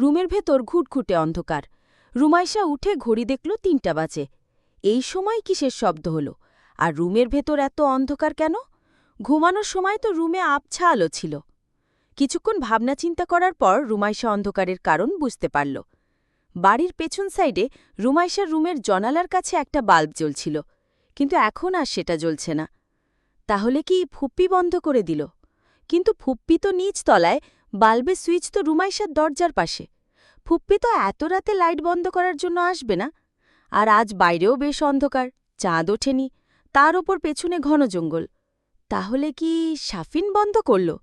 রুমের ভেতর ঘুটঘুটে অন্ধকার। রুমাইশা উঠে ঘড়ি দেখল তিনটা বাজে। এই সময় কিসের শব্দ হল? আর রুমের ভেতর এত অন্ধকার কেন? ঘুমানোর সময় তো রুমে আবছা আলো ছিল। কিছুক্ষণ ভাবনা চিন্তা করার পর রুমাইশা অন্ধকারের কারণ বুঝতে পারল। বাড়ির পেছন সাইডে রুমাইশার রুমের জনালার কাছে একটা বাল্ব জ্বলছিল, কিন্তু এখন আর সেটা জ্বলছে না। তাহলে কি ফুপ্পি বন্ধ করে দিল? কিন্তু ফুপ্পি তো নিচ তলায় বাল্বের সুইচ তো রুমাইশার দরজার পাশে। ফুপ্পি তো এত রাতে লাইট বন্ধ করার জন্য আসবে না? আর আজ বাইরেও বেশ অন্ধকার, চাঁদ ওঠেনি, তার ওপর পেছনে ঘন জঙ্গল। তাহলে কি সাফিন বন্ধ করল?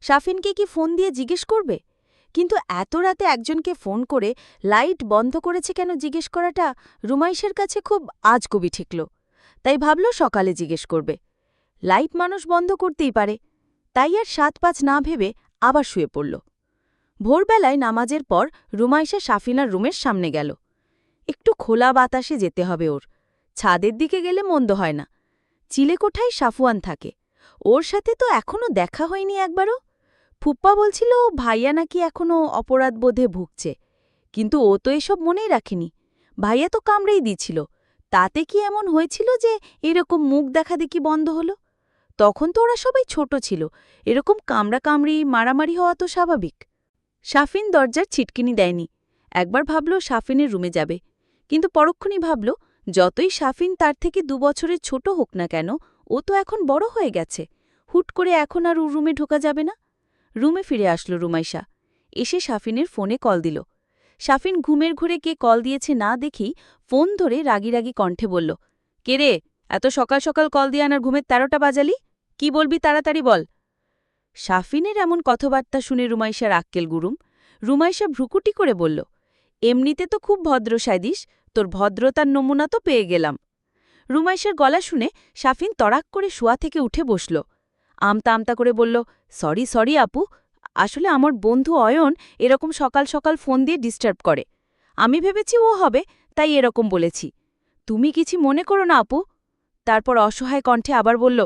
সাফিনকে কি ফোন দিয়ে জিজ্ঞেস করবে? কিন্তু এত রাতে একজনকে ফোন করে লাইট বন্ধ করেছে কেন জিজ্ঞেস করাটা রুমাইশের কাছে খুব আজকবি ঠেকল। তাই ভাবল সকালে জিজ্ঞেস করবে। লাইট মানুষ বন্ধ করতেই পারে। তাই আর সাত পাঁচ না ভেবে আবার শুয়ে পড়ল। ভোরবেলায় নামাজের পর রুমাইশা সাফিনার রুমের সামনে গেল। একটু খোলা বাতাসে যেতে হবে ওর। ছাদের দিকে গেলে মন্দ হয় না। চিলেকোঠায় সাফুয়ান থাকে। ওর সাথে তো এখনও দেখা হয়নি একবারও। ফুপ্পা বলছিল, ভাইয়া নাকি এখনও অপরাধবোধে ভুগছে। কিন্তু ও তো এসব মনেই রাখেনি। ভাইয়া তো কামড়েই দিছিল। তাতে কি এমন হয়েছিল যে এরকম মুখ দেখা দেখি বন্ধ হলো? তখন তো ওরা সবাই ছোট ছিল। এরকম কামড়া কামড়ি মারামারি হওয়া তো স্বাভাবিক। সাফিন দরজার ছিটকিনি দেয়নি। একবার ভাবল সাফিনের রুমে যাবে। কিন্তু পরক্ষণই ভাবল, যতই সাফিন তার থেকে দু বছরের ছোট হোক না কেন, ও তো এখন বড় হয়ে গেছে। হুট করে এখন আর ও রুমে ঢোকা যাবে না। রুমে ফিরে আসলো রুমাইশা। এসে সাফিনের ফোনে কল দিল। সাফিন ঘুমের ঘুরে কে কল দিয়েছে না দেখেই ফোন ধরে রাগি রাগি কণ্ঠে বলল, কে রে? এত সকাল সকাল কল দিয়ে আনার ঘুমের তেরোটা বাজালি? কি বলবি তাড়াতাড়ি বল। সাফিনের এমন কথাবার্তা শুনে রুমাইশার আক্কেল গুরুম, রুমাইশা ভ্রুকুটি করে বলল, এমনিতে তো খুব ভদ্র সাইদিস, তোর ভদ্রতার নমুনা তো পেয়ে গেলাম। রুমাইশার গলা শুনে সাফিন তড়াক করে শোয়া থেকে উঠে বসল। আমতা আমতা করে বলল, সরি সরি আপু, আসলে আমার বন্ধু অয়ন এরকম সকাল সকাল ফোন দিয়ে ডিস্টার্ব করে। আমি ভেবেছি ও হবে, তাই এরকম বলেছি। তুমি কিছু মনে করো না আপু? তারপর অসহায় কণ্ঠে আবার বলল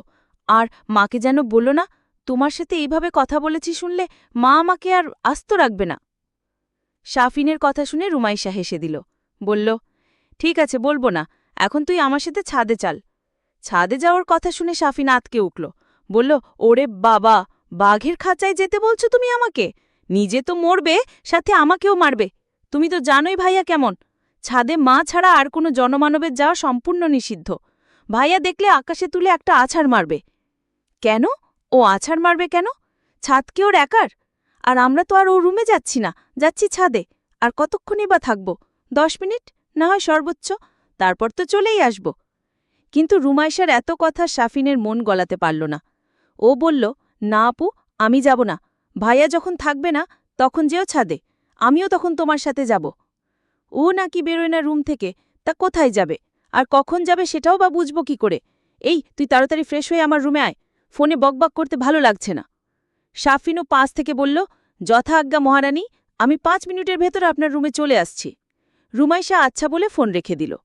আর মাকে যেন বলল না, তোমার সাথে এইভাবে কথা বলেছি শুনলে মা আমাকে আর আস্ত রাখবে না। শাফিনের কথা শুনে রুমাইশা হেসে দিল, বলল, ঠিক আছে, বলব না, এখন তুই আমার সাথে ছাদে চাল। ছাদে যাওয়ার কথা শুনে শাফিন আতকে উঠল, বলল, ওরে বাবা, বাঘের খাঁচায় যেতে বলছো তুমি আমাকে? নিজে তো মরবে, সাথে আমাকেও মারবে। তুমি তো জানোই ভাইয়া কেমন। ছাদে মা ছাড়া আর কোনো জনমানবের যাওয়া সম্পূর্ণ নিষিদ্ধ। ভাইয়া দেখলে আকাশে তুলে একটা আছাড় মারবে। কেন? ও আছাড় মারবে কেন? ছাদ কি ওর একার? আর আমরা তো আর ও রুমে যাচ্ছি না, যাচ্ছি ছাদে। আর কতক্ষণই বা থাকব? দশ মিনিট? না হয় সর্বোচ্চ। তারপর তো চলেই আসব। কিন্তু রুমাইশার এত কথা সাফিনের মন গলাতে পারল না। ও বলল, না আপু, আমি যাব না। ভাইয়া যখন থাকবে না, তখন যেও ছাদে। আমিও তখন তোমার সাথে যাব। ও নাকি বেরোয় না রুম থেকে, তা কোথায় যাবে? আর কখন যাবে সেটাও বা বুঝব কি করে? এই, তুই তাড়াতাড়ি ফ্রেশ হয়ে আমার রুমে আয়। ফোনে বকবক করতে ভালো লাগছে না। সাফিনও পাঁচ থেকে বলল, যথা আজ্ঞা মহারানী, আমি পাঁচ মিনিটের ভেতর আপনার রুমে চলে আসছি। রুমাইশা আচ্ছা বলে ফোন রেখে দিল।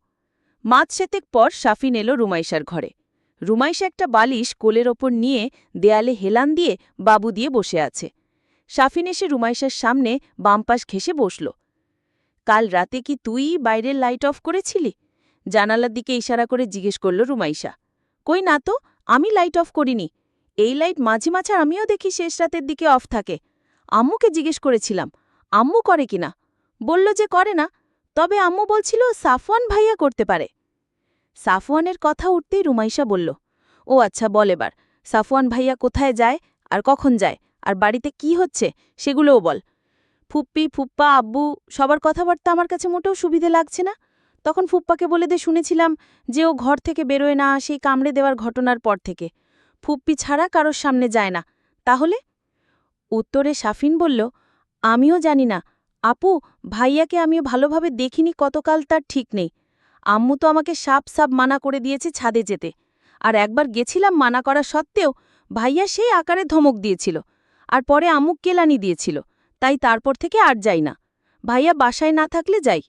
মাঝ সেতেক পর সাফিন এলো রুমাইশার ঘরে। রুমাইশা একটা বালিশ কোলের ওপর নিয়ে দেয়ালে হেলান দিয়ে বাবু দিয়ে বসে আছে। সাফিন এসে রুমাইশার সামনে বামপাশ ঘেসে বসল। কাল রাতে কি তুই বাইরের লাইট অফ করেছিলি? জানালার দিকে ইশারা করে জিজ্ঞেস করল রুমাইশা। কই না তো আমি লাইট অফ করিনি। এই লাইট মাঝে মাঝে আমিও দেখি শেষ রাতের দিকে অফ থাকে। আম্মুকে জিজ্ঞেস করেছিলাম, আম্মু করে কিনা বলল যে করে না, তবে আম্মু বলছিল, সাফওয়ান ভাইয়া করতে পারে। সাফওয়ানের কথা উঠতেই রুমাইশা বলল, ও আচ্ছা বল এবার। সাফওয়ান ভাইয়া কোথায় যায় আর কখন যায়? আর বাড়িতে কি হচ্ছে? সেগুলোও বল। ফুপ্পি, ফুপ্পা, আব্বু, সবার কথাবার্তা আমার কাছে মোটেও সুবিধে লাগছে না। তখন ফুপ্পাকে বলে দে শুনেছিলাম যে ও ঘর থেকে বেরোয় না সেই কামড়ে দেওয়ার ঘটনার পর থেকে। ফুপ্পি ছাড়া কারোর সামনে যায় না। তাহলে? উত্তরে সাফিন বলল, আমিও জানি না। আপু, ভাইয়াকে আমিও ভালোভাবে দেখিনি, কতকাল তার ঠিক নেই। আম্মু তো আমাকে সাপ সাপ মানা করে দিয়েছে ছাদে যেতে। আর একবার গেছিলাম মানা করা সত্ত্বেও ভাইয়া সেই আকারে ধমক দিয়েছিল। আর পরে আম্মু কেলানি দিয়েছিল। তাই তারপর থেকে আর যাই না। ভাইয়া বাসায় না থাকলে যাই।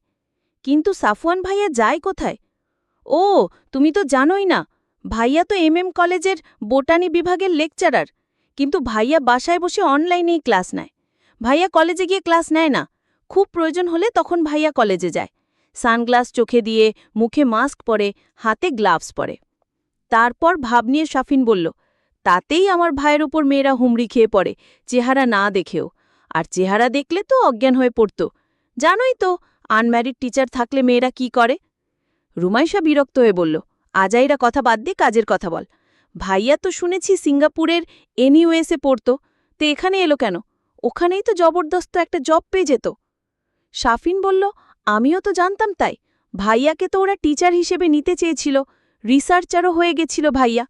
কিন্তু সাফওয়ান ভাইয়া যায় কোথায়? ও, তুমি তো জানোই না, ভাইয়া তো এমএম কলেজের বোটানি বিভাগের লেকচারার, কিন্তু ভাইয়া বাসায় বসে অনলাইনেই ক্লাস নেয়। ভাইয়া কলেজে গিয়ে ক্লাস নেয় না, খুব প্রয়োজন হলে তখন ভাইয়া কলেজে যায়। সানগ্লাস চোখে দিয়ে মুখে মাস্ক পরে, হাতে গ্লাভস পরে। তারপর ভাব নিয়ে শাফিন বলল, তাতেই আমার ভাইয়ের ওপর মেয়েরা হুমড়ি খেয়ে পড়ে, চেহারা না দেখেও। আর চেহারা দেখলে তো অজ্ঞান হয়ে পড়ত। জানোই তো আনম্যারিড টিচার থাকলে মেয়েরা কি করে? রুমাইশা বিরক্ত হয়ে বলল, আজাইরা কথা বাদ দিয়ে কাজের কথা বল। ভাইয়া তো শুনেছি সিঙ্গাপুরের এনইউএসে পড়তো। তো এখানে এলো কেন? ওখানেই তো জবরদস্ত একটা জব পেয়ে যেত। শাফিন বলল, আমিও তো জানতাম তাই। ভাইয়াকে তো ওরা টিচার হিসেবে নিতে চেয়েছিল। রিসার্চারও হয়ে গেছিল ভাইয়া।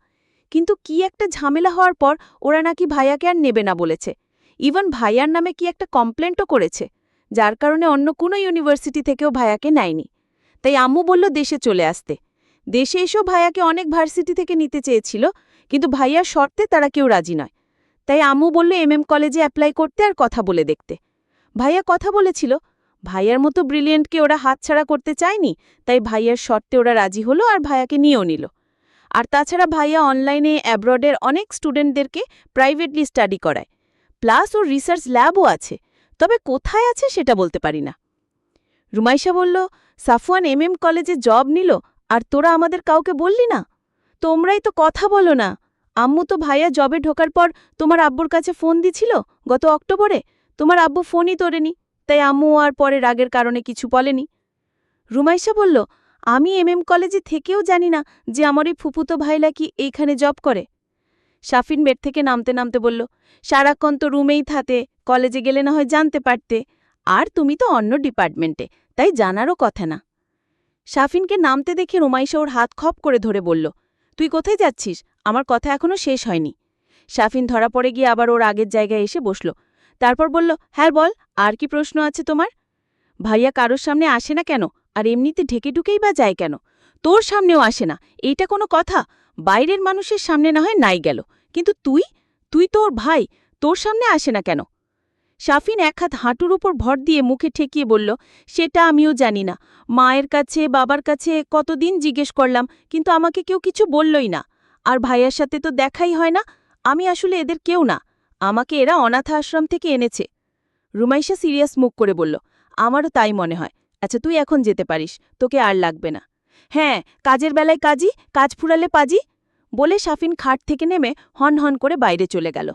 কিন্তু কি একটা ঝামেলা হওয়ার পর ওরা নাকি ভাইয়াকে আর নেবে না বলেছে। ইভন ভাইয়ার নামে কি একটা কমপ্লেন্টও করেছে। যার কারণে অন্য কোনো ইউনিভার্সিটি থেকেও ভায়াকে নেয়নি। তাই আম্মু বলল, দেশে চলে আসতে। দেশে এসেও ভাইয়াকে অনেক ভার্সিটি থেকে নিতে চেয়েছিল, কিন্তু ভাইয়ার শর্তে তারা কেউ রাজি নয়। তাই আম্মু বলল, এমএম কলেজে অ্যাপ্লাই করতে আর কথা বলে দেখতে। ভাইয়া কথা বলেছিল, ভাইয়ার মতো ব্রিলিয়েন্টকে ওরা হাতছাড়া করতে চায়নি, তাই ভাইয়ার শর্তে ওরা রাজি হলো আর ভাইয়াকে নিয়েও নিল। আর তাছাড়া ভাইয়া অনলাইনে অ্যাব্রডের অনেক স্টুডেন্টদেরকে প্রাইভেটলি স্টাডি করায়। প্লাস ওর রিসার্চ ল্যাবও আছে। তবে কোথায় আছে সেটা বলতে পারি না। রুমাইশা বলল, সাফওয়ান এম কলেজে জব নিল, আর তোরা আমাদের কাউকে বললি না? তোমরাই তো কথা বলো না। আম্মু তো ভাইয়া জবে ঢোকার পর তোমার আব্বুর কাছে ফোন দিছিল গত অক্টোবরে। তোমার আব্বু ফোনই তোরেনি, তাই আম্মু আর পরে রাগের কারণে কিছু বলেনি। রুমাইশা বলল, আমি এম এম কলেজে থেকেও জানি না যে আমার এই ফুপুতো ভাইলা কি এইখানে জব করে। শাফিন বেড থেকে নামতে নামতে বলল, সারাক্ষণ তো রুমেই থাতে কলেজে গেলে না হয় জানতে পারতে। আর তুমি তো অন্য ডিপার্টমেন্টে, তাই জানারও কথা না। শাফিনকে নামতে দেখে রুমাইশা ওর হাত খপ করে ধরে বলল, তুই কোথায় যাচ্ছিস? আমার কথা এখনও শেষ হয়নি। শাফিন ধরা পড়ে গিয়ে আবার ওর আগের জায়গায় এসে বসল। তারপর বলল হ্যাঁ বল, আর কি প্রশ্ন আছে তোমার? ভাইয়া কারোর সামনে আসে না কেন? আর এমনিতে ঢেকে ঢুকেই বা যায় কেন? তোর সামনেও আসে না। এইটা কোনো কথা? বাইরের মানুষের সামনে না হয় নাই গেল। কিন্তু তুই? তুই তোর ভাই। তোর সামনে আসে না কেন? শাফিন এক হাত হাঁটুর উপর ভর দিয়ে মুখে ঠেকিয়ে বলল, সেটা আমিও জানি না। মায়ের কাছে, বাবার কাছে কতদিন জিজ্ঞেস করলাম, কিন্তু আমাকে কেউ কিছু বললই না। আর ভাইয়ার সাথে তো দেখাই হয় না। আমি আসলে এদের কেউ না। আমাকে এরা অনাথা আশ্রম থেকে এনেছে। রুমাইশা সিরিয়াস মুখ করে বলল, আমারও তাই মনে হয়। আচ্ছা তুই এখন যেতে পারিস। তোকে আর লাগবে না। হ্যাঁ কাজের বেলায় কাজই কাজ ফুরালে পাজি, বলে সাফিন খাট থেকে নেমে হন হন করে বাইরে চলে গেল।